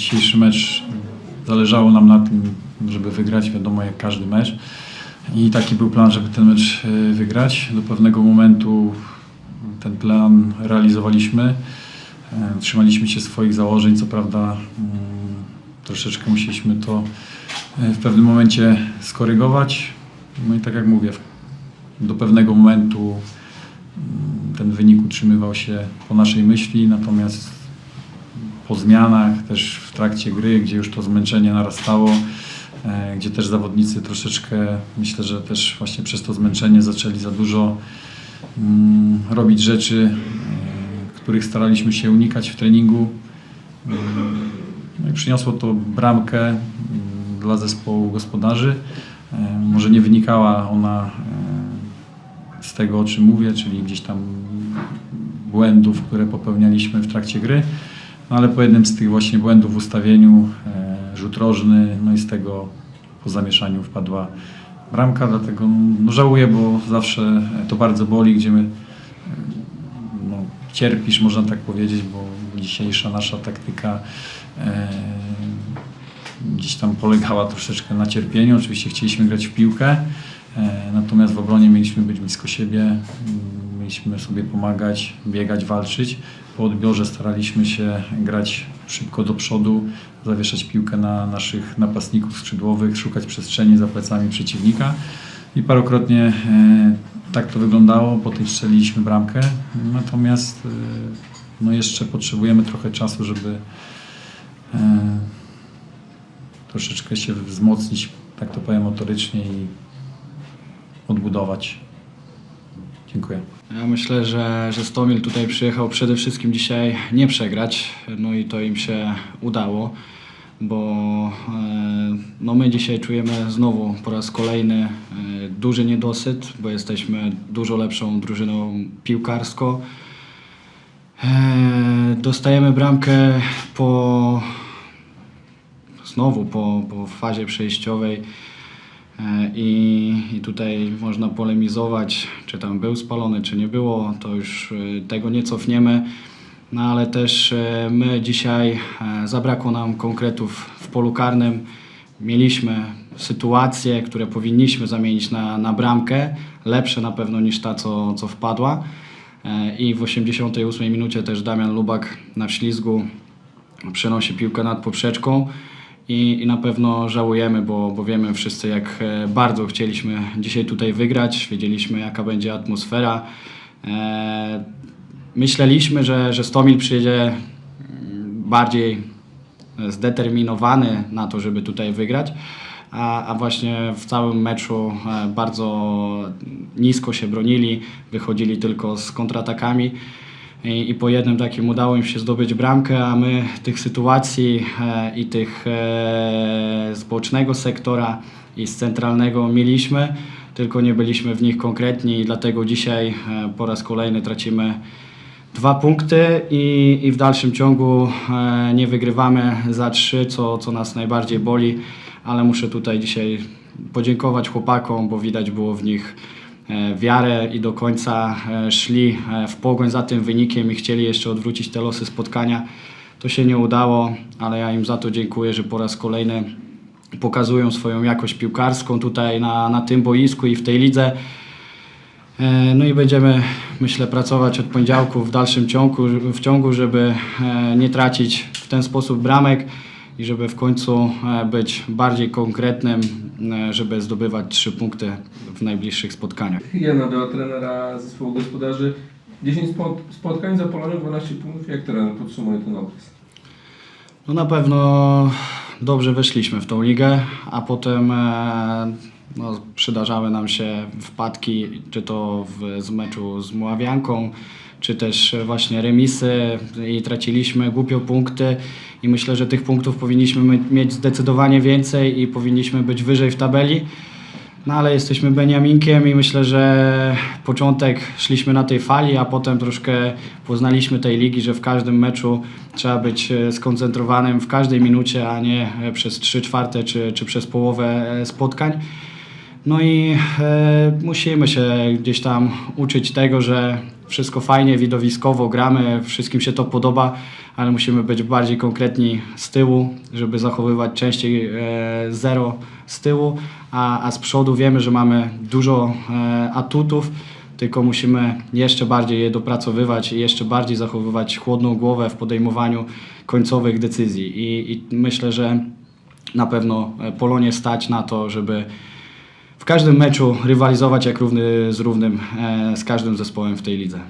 dzisiejszy mecz zależało nam na tym, żeby wygrać, wiadomo jak każdy mecz. I taki był plan, żeby ten mecz e, wygrać. Do pewnego momentu ten plan realizowaliśmy. E, Trzymaliśmy się swoich założeń, co prawda mm, troszeczkę musieliśmy to e, w pewnym momencie skorygować. No i tak jak mówię, do pewnego momentu mm, ten wynik utrzymywał się po naszej myśli, natomiast po zmianach, też w trakcie gry, gdzie już to zmęczenie narastało, e, gdzie też zawodnicy troszeczkę, myślę, że też właśnie przez to zmęczenie zaczęli za dużo mm, robić rzeczy, e, których staraliśmy się unikać w treningu. Mm, No i przyniosło to bramkę mm, dla zespołu gospodarzy. E, Może nie wynikała ona z tego, o czym mówię, czyli gdzieś tam błędów, które popełnialiśmy w trakcie gry, no ale po jednym z tych właśnie błędów w ustawieniu, e, rzut rożny, no i z tego po zamieszaniu wpadła bramka, dlatego no, żałuję, bo zawsze to bardzo boli, gdzie my no, cierpisz, można tak powiedzieć, bo dzisiejsza nasza taktyka e, gdzieś tam polegała troszeczkę na cierpieniu. Oczywiście chcieliśmy grać w piłkę, e, natomiast w obronie mieliśmy być blisko siebie, mieliśmy sobie pomagać, biegać, walczyć. Po odbiorze staraliśmy się grać szybko do przodu, zawieszać piłkę na naszych napastników skrzydłowych, szukać przestrzeni za plecami przeciwnika. I parokrotnie e, tak to wyglądało, potem strzeliliśmy bramkę. Natomiast e, no jeszcze potrzebujemy trochę czasu, żeby e, troszeczkę się wzmocnić, tak to powiem, motorycznie i odbudować. Dziękuję. Ja myślę, że, że Stomil tutaj przyjechał przede wszystkim dzisiaj nie przegrać, no i to im się udało, bo e, no my dzisiaj czujemy znowu po raz kolejny e, duży niedosyt, bo jesteśmy dużo lepszą drużyną piłkarsko. E, dostajemy bramkę po znowu po, po fazie przejściowej. E, I, tutaj można polemizować, czy tam był spalony, czy nie było, to już e, tego nie cofniemy. No ale też e, my dzisiaj zabrakło nam konkretów w polu karnym. Mieliśmy sytuacje, które powinniśmy zamienić na, na bramkę, lepsze na pewno niż ta, co, co wpadła. I w 88 minucie też Damian Lubak na ślizgu przenosi piłkę nad poprzeczką i, i na pewno żałujemy, bo, bo wiemy wszyscy, jak e, bardzo chcieliśmy dzisiaj tutaj wygrać, wiedzieliśmy, jaka będzie atmosfera. E, myśleliśmy, że, że Stomil przyjedzie mm, bardziej zdeterminowany na to, żeby tutaj wygrać. A, a właśnie w całym meczu e, bardzo nisko się bronili, wychodzili tylko z kontratakami. I, I po jednym takim udało im się zdobyć bramkę, a my tych sytuacji e, i tych e, z bocznego sektora i z centralnego mieliśmy, tylko nie byliśmy w nich konkretni i dlatego dzisiaj e, po raz kolejny tracimy dwa punkty i, i w dalszym ciągu e, nie wygrywamy za trzy, co, co nas najbardziej boli, ale muszę tutaj dzisiaj podziękować chłopakom, bo widać było w nich wiarę i do końca e, szli e, w pogoń za tym wynikiem i chcieli jeszcze odwrócić te losy spotkania. To się nie udało, ale ja im za to dziękuję, że po raz kolejny pokazują swoją jakość piłkarską tutaj na, na tym boisku i w tej lidze. E, No i będziemy, myślę, pracować od poniedziałku w dalszym ciągu, w ciągu, żeby e, nie tracić w ten sposób bramek i żeby w końcu e, być bardziej konkretnym, e, żeby zdobywać trzy punkty w najbliższych spotkaniach. Jana do trenera zespołu gospodarzy. 10 spot- spotkań za Polonią, 12 punktów. Jak trener podsumuje ten okres? No na pewno dobrze weszliśmy w tą ligę, a potem e, no, przydarzały nam się wpadki, czy to w, z meczu z Muławianką, czy też właśnie remisy i traciliśmy głupio punkty i myślę, że tych punktów powinniśmy my- mieć zdecydowanie więcej i powinniśmy być wyżej w tabeli. No ale jesteśmy Beniaminkiem i myślę, że początek szliśmy na tej fali, a potem troszkę poznaliśmy tej ligi, że w każdym meczu trzeba być e, skoncentrowanym w każdej minucie, a nie e, przez 3 czwarte czy, czy przez połowę e, spotkań. No i e, musimy się gdzieś tam uczyć tego, że wszystko fajnie, widowiskowo, gramy, wszystkim się to podoba, ale musimy być bardziej konkretni z tyłu, żeby zachowywać częściej e, zero z tyłu, a, a z przodu wiemy, że mamy dużo e, atutów, tylko musimy jeszcze bardziej je dopracowywać i jeszcze bardziej zachowywać chłodną głowę w podejmowaniu końcowych decyzji. I, i myślę, że na pewno Polonie stać na to, żeby w każdym meczu rywalizować jak równy z równym e, z każdym zespołem w tej lidze.